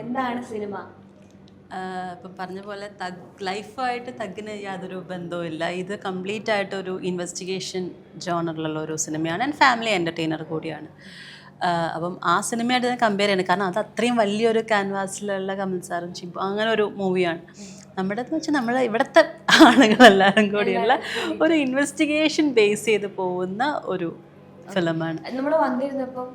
എന്താണ് സിനിമ? ഇപ്പം പറഞ്ഞ പോലെ തഗ് ലൈഫായിട്ട് തഗ്ഗിന് യാതൊരു ബന്ധവുമില്ല ഇത് കംപ്ലീറ്റ് ആയിട്ട് ഒരു ഇൻവെസ്റ്റിഗേഷൻ ജോണറിലുള്ള ഒരു സിനിമയാണ് ആൻഡ് ഫാമിലി എന്റർടൈനർ കൂടിയാണ്. അപ്പം ആ സിനിമയായിട്ട് ഞാൻ കമ്പയർ ചെയ്യണം കാരണം അത് അത്രയും വലിയൊരു ക്യാൻവാസിലുള്ള കമൽ സാറും ചിമ്പു അങ്ങനെ ഒരു മൂവിയാണ്. നമ്മുടെ എന്ന് വെച്ചാൽ നമ്മൾ ഇവിടുത്തെ ആളുകളെല്ലാവരും കൂടിയുള്ള ഒരു ഇൻവെസ്റ്റിഗേഷൻ ബേസ് ചെയ്ത് പോകുന്ന ഒരു ഫിലിമാണ്. നമ്മൾ വന്നിരുന്നപ്പം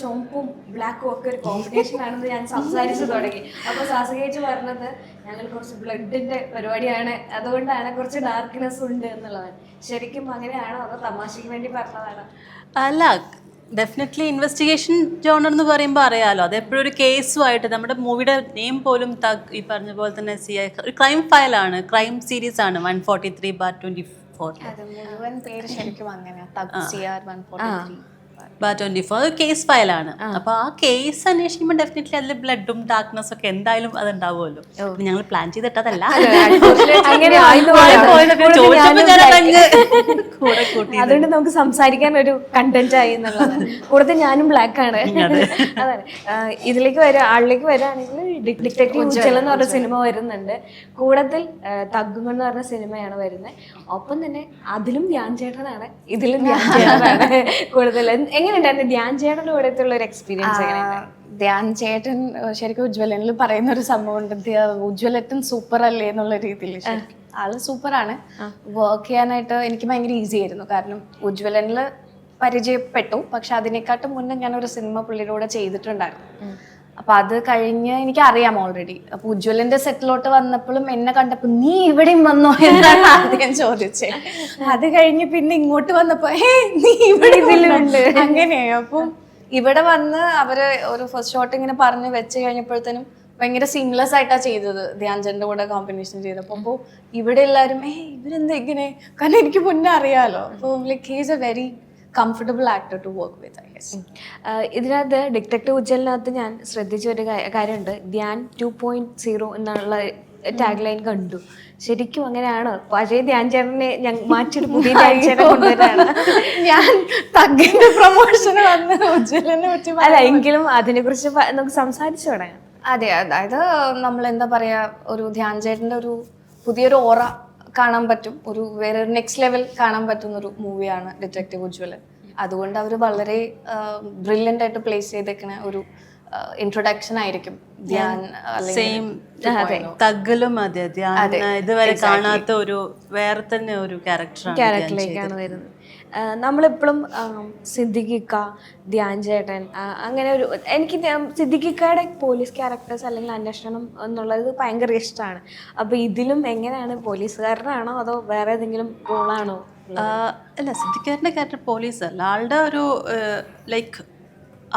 ചുമപ്പും ബ്ലാക്കും ഒക്കെ ഒരു കോമ്പിനേഷൻ ആണെന്ന് ഞാൻ സംസാരിച്ചു തുടങ്ങി. അപ്പൊ സാസകേച്ച് പറഞ്ഞത് ഞങ്ങൾ കുറച്ച് ബ്ലഡിന്റെ പരിപാടിയാണ്. അതുകൊണ്ടാണ് കുറച്ച് ഡാർക്ക്നെസ് ഉണ്ട് എന്നുള്ളതാണ് ശരിക്കും അങ്ങനെയാണോ അതോ തമാശയ്ക്ക് വേണ്ടി പറഞ്ഞതാണോ? അല്ല ഡെഫിനറ്റ്ലി ഇൻവെസ്റ്റിഗേഷൻ ജോണർ എന്ന് പറയുമ്പോൾ അറിയാമല്ലോ അത് എപ്പോഴും ഒരു കേസുമായിട്ട് നമ്മുടെ മൂവിയുടെ നെയിം പോലും തഗ് ഈ പറഞ്ഞ പോലെ തന്നെ സി ഐ ഒരു ക്രൈം ഫയലാണ് ക്രൈം സീരീസ് ആണ്. One forty three bar twenty four അത് മുഴുവൻ പേര് ശരിക്കും അങ്ങനെ ബാർ ട്വന്റി ഫോർ കേസ് ഫയലാണ് അപ്പൊ ആ കേസ് അന്വേഷിക്കുമ്പോൾ ഡെഫിനറ്റ്ലി അതിൽ ബ്ലഡും ഡാർക്ക്നെസ് ഒക്കെ എന്തായാലും അത് ഉണ്ടാവുമല്ലോ ഞങ്ങൾ പ്ലാൻ ചെയ്തിട്ടതല്ല അതുകൊണ്ട് നമുക്ക് സംസാരിക്കാൻ ഒരു കണ്ടന്റ് ആയി കൂടുതൽ ഞാനും ബ്ലാക്ക് ആണ്. ഇതിലേക്ക് വരാ ആളിലേക്ക് വരാണെങ്കിൽ ഡിറ്റക്റ്റീവ് ഉച്ചൽ എന്ന് പറഞ്ഞ സിനിമ വരുന്നുണ്ട്. കൂടുതൽ തഗ്ഗുങ്ങൾ എന്ന് പറഞ്ഞ സിനിമയാണ് വരുന്നത്. ഒപ്പം തന്നെ അതിലും ധ്യാൻ ചേട്ടനാണ്. ഇതിലും ധ്യാൻ ചേട്ടനാണ് കൂടുതൽ എങ്ങനെയുണ്ടായിരുന്നു? ധ്യാൻ ചേട്ടന്റെ കൂടെയുള്ള ഒരു എക്സ്പീരിയൻസ് എങ്ങനെയുണ്ടായിരുന്നു? ധ്യാൻ ചേട്ടൻ ശരിക്കും ഉജ്ജ്വലനിൽ പറയുന്ന ഒരു സംഭവമുണ്ട് ഉണ്ട്. ഉജ്ജ്വലറ്റൻ സൂപ്പർ അല്ലേ എന്നുള്ള രീതിയിൽ. ആൾ സൂപ്പറാണ് വർക്ക് ചെയ്യാനായിട്ട് എനിക്ക് ഭയങ്കര ഈസി ആയിരുന്നു. കാരണം ഉജ്ജ്വലനിൽ പരിചയപ്പെട്ടു. പക്ഷെ അതിനെക്കാട്ടും മുന്നേ ഞാൻ ഒരു സിനിമ പുള്ളിയുടെ കൂടെ ചെയ്തിട്ടുണ്ടായിരുന്നു. അപ്പൊ അത് കഴിഞ്ഞ് എനിക്ക് അറിയാം ഓൾറെഡി അപ്പൊ ഉജ്വലിന്റെ സെറ്റിലോട്ട് വന്നപ്പോഴും എന്നെ കണ്ടപ്പോ നീ ഇവിടെയും വന്നോ എന്നാണ് ആദ്യം ചോദിച്ചേ. അത് കഴിഞ്ഞ് പിന്നെ ഇങ്ങോട്ട് വന്നപ്പോ ഹേ നീ ഇവിടെ ഇതിലുണ്ട്. അങ്ങനെ അപ്പം ഇവിടെ വന്ന് അവർ ഒരു ഫസ്റ്റ് ഷോട്ട് ഇങ്ങനെ പറഞ്ഞ് വെച്ച് കഴിഞ്ഞപ്പോഴത്തേനും ഭയങ്കര സീംലെസ് ആയിട്ടാ ചെയ്തത് ധ്യാൻചന്റെ കൂടെ കോമ്പിനേഷൻ ചെയ്തപ്പോ അപ്പോൾ ഇവിടെ എല്ലാവരും ഏ ഇവരെന്താ ഇങ്ങനെ? കാരണം എനിക്ക് മുന്നേ അറിയാലോ. അപ്പൊ like he's a very comfortable actor to work with I guess ഇതിനകത്ത് ഡിറ്റക്റ്റീവ് ഉജ്ജലിനകത്ത് ഞാൻ ശ്രദ്ധിച്ച ഒരു കാര്യമുണ്ട്. ധ്യാൻ ടു പോയിന്റ് സീറോ എന്നുള്ള ടാഗ് ലൈൻ കണ്ടു. ശരിക്കും അങ്ങനെയാണ്? പഴയ ധ്യാൻ ചേട്ടനെ ഞങ്ങൾ മാറ്റിയൊരു പുതിയ ധ്യാൻ ചേട്ടൻ കൊണ്ടുവരാണ് ഞാൻ തഗ്ഗിന്റെ പ്രൊമോഷൻ വന്ന് ഉജ്ജലിനെ പറ്റി അല്ല എങ്കിലും അതിനെ കുറിച്ച് നമുക്ക് സംസാരിച്ചു തുടങ്ങാം. അതെ അതായത് നമ്മൾ എന്താ പറയാ ഒരു ധ്യാൻ ചേട്ടന്റെ ഒരു പുതിയൊരു ഓറ കാണാൻ പറ്റും. ഒരു വേറെ നെക്സ്റ്റ് ലെവൽ കാണാൻ പറ്റുന്ന ഒരു മൂവിയാണ് ഡിറ്റക്റ്റീവ് ഉജ്വലൻ അതുകൊണ്ട് അവർ വളരെ ബ്രില്യന്റ് ആയിട്ട് പ്ലേസ് ചെയ്തേക്കുന്ന ഒരു ഇൻട്രൊഡക്ഷൻ ആയിരിക്കും. ധ്യാൻ സെയിം തഗ്ഗലും അതെ. ധ്യാൻ ഇതുവരെ കാണാത്ത ഒരു വേറെ തന്നെ ഒരു ക്യാരക്ടറാണ് ക്യാരക്ടറിലേക്കാണ് വരുന്നത്. നമ്മളിപ്പോഴും സിദ്ധിഖിക്ക സിദ്ദിഖിക്ക ധ്യാൻ ചേട്ടൻ അങ്ങനെ ഒരു എനിക്ക് സിദ്ധിഖിക്കയുടെ സിദ്ദിഖിക്കയുടെ പോലീസ് ക്യാരക്ടേഴ്സ് അല്ലെങ്കിൽ അന്വേഷണം എന്നുള്ളത് ഭയങ്കര ഇഷ്ടമാണ്. അപ്പോൾ ഇതിലും എങ്ങനെയാണ് പോലീസുകാരനാണോ അതോ വേറെ ഏതെങ്കിലും റോളാണോ അല്ല സിദ്ദിഖാറിന്റെ ക്യാരക്ടർ പോലീസ് അല്ല. ആളുടെ ഒരു ലൈക്ക്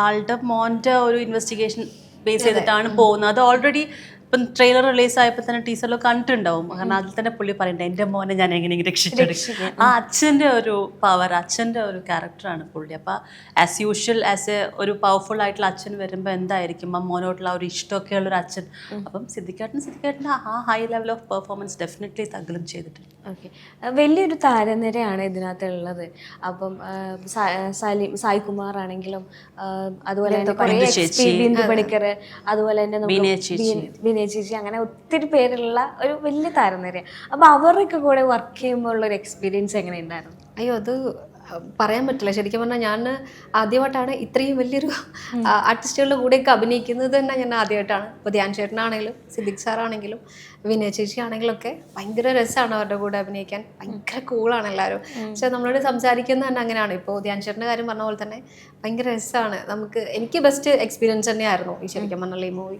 ആളുടെ മോന്റെ ഒരു ഇൻവെസ്റ്റിഗേഷൻ ബേസ് ചെയ്തിട്ടാണ് പോകുന്നത്. അത് ഓൾറെഡി ഇപ്പം ട്രെയിലർ റിലീസ് ആയപ്പോൾ തന്നെ ടീച്ചറിൽ കണ്ടിട്ടുണ്ടാവും. കാരണം അതിൽ തന്നെ പുള്ളി പറയണ്ട എന്റെ മോനെ ഞാൻ എങ്ങനെയെങ്കിലും രക്ഷിച്ചെടുക്കും ആ അച്ഛന്റെ ഒരു പവർ അച്ഛന്റെ ഒരു ക്യാരക്ടറാണ് പുള്ളി. അപ്പോൾ ആസ് യൂഷ്വൽ ആസ് എ ഒരു പവർഫുൾ ആയിട്ടുള്ള അച്ഛൻ വരുമ്പോൾ എന്തായിരിക്കും? ആ മോനോട്ടുള്ള ഒരു ഇഷ്ടമൊക്കെ ഉള്ള ഒരു അച്ഛൻ. അപ്പം സിദ്ദിഖാട്ടിന് സിദ്ദിഖാട്ടിന്റെ ആ high level of performance definitely തകലും ചെയ്തിട്ടുണ്ട്. ഓക്കെ. വലിയൊരു താരനിരയാണ് ഇതിനകത്തുള്ളത്. അപ്പം സലീം സായികുമാർ ആണെങ്കിലും അതുപോലെ തന്നെ ബിന്ദു പണിക്കർ അതുപോലെ തന്നെ വിനയ ബീന ചേച്ചി. അങ്ങനെ ഒത്തിരി പേരുള്ള ഒരു വലിയ താരനിര അപ്പം അവരൊക്കെ കൂടെ വർക്ക് ചെയ്യുമ്പോൾ ഉള്ള ഒരു എക്സ്പീരിയൻസ് എങ്ങനെ ഉണ്ടായിരുന്നു അയ്യോ അത് പറയാൻ പറ്റില്ല. ശരിക്കും പറഞ്ഞാൽ ഞാൻ ആദ്യമായിട്ടാണ് ഇത്രയും വലിയൊരു ആർട്ടിസ്റ്റുകളുടെ കൂടെയൊക്കെ അഭിനയിക്കുന്നത് തന്നെ ഞാൻ ആദ്യമായിട്ടാണ്. ഇപ്പോൾ ധ്യാൻ ചേട്ടനാണെങ്കിലും സിദ്ദിഖ് സാറാണെങ്കിലും വിനയ ചേച്ചി ആണെങ്കിലും ഒക്കെ ഭയങ്കര രസമാണ് അവരുടെ കൂടെ അഭിനയിക്കാൻ. ഭയങ്കര കൂളാണ് എല്ലാവരും. പക്ഷെ നമ്മളോട് സംസാരിക്കുന്നത് തന്നെ അങ്ങനെയാണ്. ഇപ്പോൾ ധ്യാൻ ചേട്ടന്റെ കാര്യം പറഞ്ഞ പോലെ തന്നെ ഭയങ്കര രസമാണ് നമുക്ക് എനിക്ക് ബെസ്റ്റ് എക്സ്പീരിയൻസ് തന്നെയായിരുന്നു ഈ ശരിക്കും പറഞ്ഞുള്ള ഈ movie